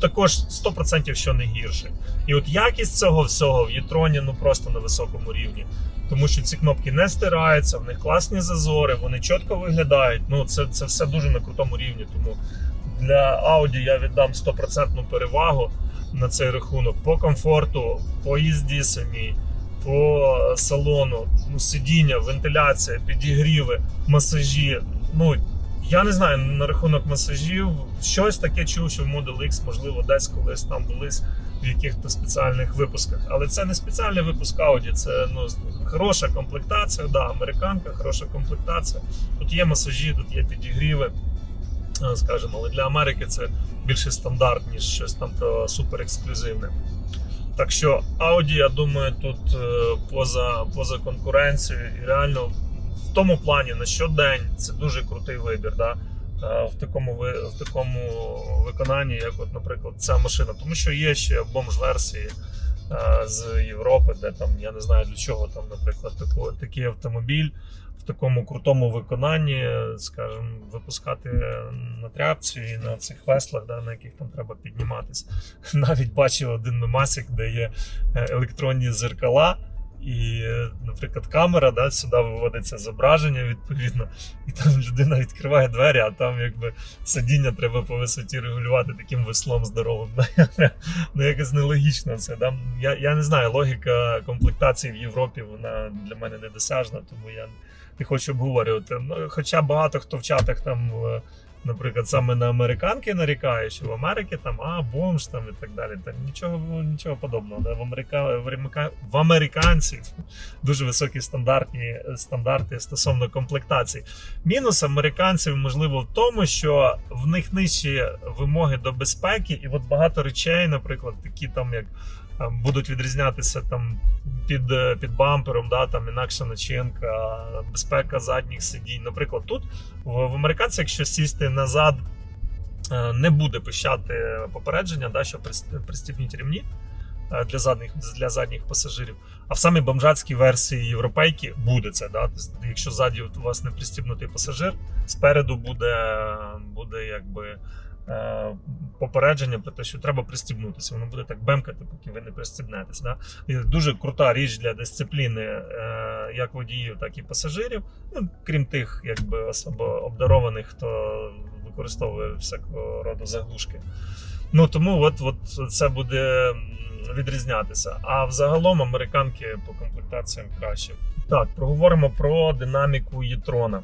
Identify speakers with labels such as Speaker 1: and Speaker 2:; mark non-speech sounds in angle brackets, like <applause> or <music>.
Speaker 1: також 100% що не гірше. І от якість цього всього в Єтроні ну просто на високому рівні. Тому що ці кнопки не стираються, в них класні зазори, вони чітко виглядають. Ну це, це все дуже на крутому рівні. Тому для Audi я віддам 100% перевагу на цей рахунок по комфорту, по їзді самій, по салону, ну, сидіння, вентиляція, підігріви, масажі. Ну я не знаю на рахунок масажів. Щось таке чув, що в Model X, можливо, десь колись там були в якихось спеціальних випусках. Але це не спеціальний випуск Audi, це ну, хороша комплектація, да, американка, хороша комплектація. Тут є масажі, тут є підігріви, е, скажімо, але для Америки це більше стандарт, ніж щось там про супер ексклюзивне. Так що Audi, я думаю, тут е, поза, поза конкуренцією і реально в тому плані на щодень це дуже крутий вибір. Да? е, В такому в такому виконанні, як, от, наприклад, ця машина, тому що є ще бомж-версії е, з Європи, де там я не знаю для чого там, наприклад, тако, такий автомобіль в такому крутому виконанні, скажімо, випускати на тряпці і на цих веслах, да, на яких там треба підніматися. <laughs> Навіть бачив один мемасик, де є е, електронні зеркала. І, е, наприклад, камера да, сюди виводиться зображення відповідно, і там людина відкриває двері, а там якби сидіння треба по висоті регулювати таким веслом здоровим. <laughs> Ну якось нелогічно це. Да? Я, я не знаю, логіка комплектації в Європі вона для мене недосяжна, тому я не хочу обговорювати. Ну, хоча багато хто в чатах там. Наприклад, саме на американки нарікає, що в Америці там а бомж там і так далі. Та нічого нічого подобного. Да? В, Америка... в, Америка... в американців дуже високі стандартні стандарти стосовно комплектації. Мінус американців можливо в тому, що в них нижчі вимоги до безпеки, і от багато речей, наприклад, такі там як будуть відрізнятися там під, е, під бампером, да, там інакша начинка, безпека задніх сидінь. Наприклад, тут в, в американцях, якщо сісти назад, е, не буде пищати попередження, да, що присті- пристібніть ремні е, для задніх, для задніх пасажирів. А в самій бомжатській версії європейки буде це. Да? Тобто, якщо ззаді у вас не пристібнутий пасажир, спереду буде, буде якби. Е, Попередження про те, що треба пристібнутися. Воно буде так бемкати, поки ви не пристібнетесь. Да? Дуже крута річ для дисципліни е, як водіїв, так і пасажирів. Ну, крім тих, якби особо обдарованих, хто використовує всякого роду заглушки. Ну тому от, от це буде відрізнятися. А взагалом американки по комплектаціям краще. Так, проговоримо про динаміку Єтрона.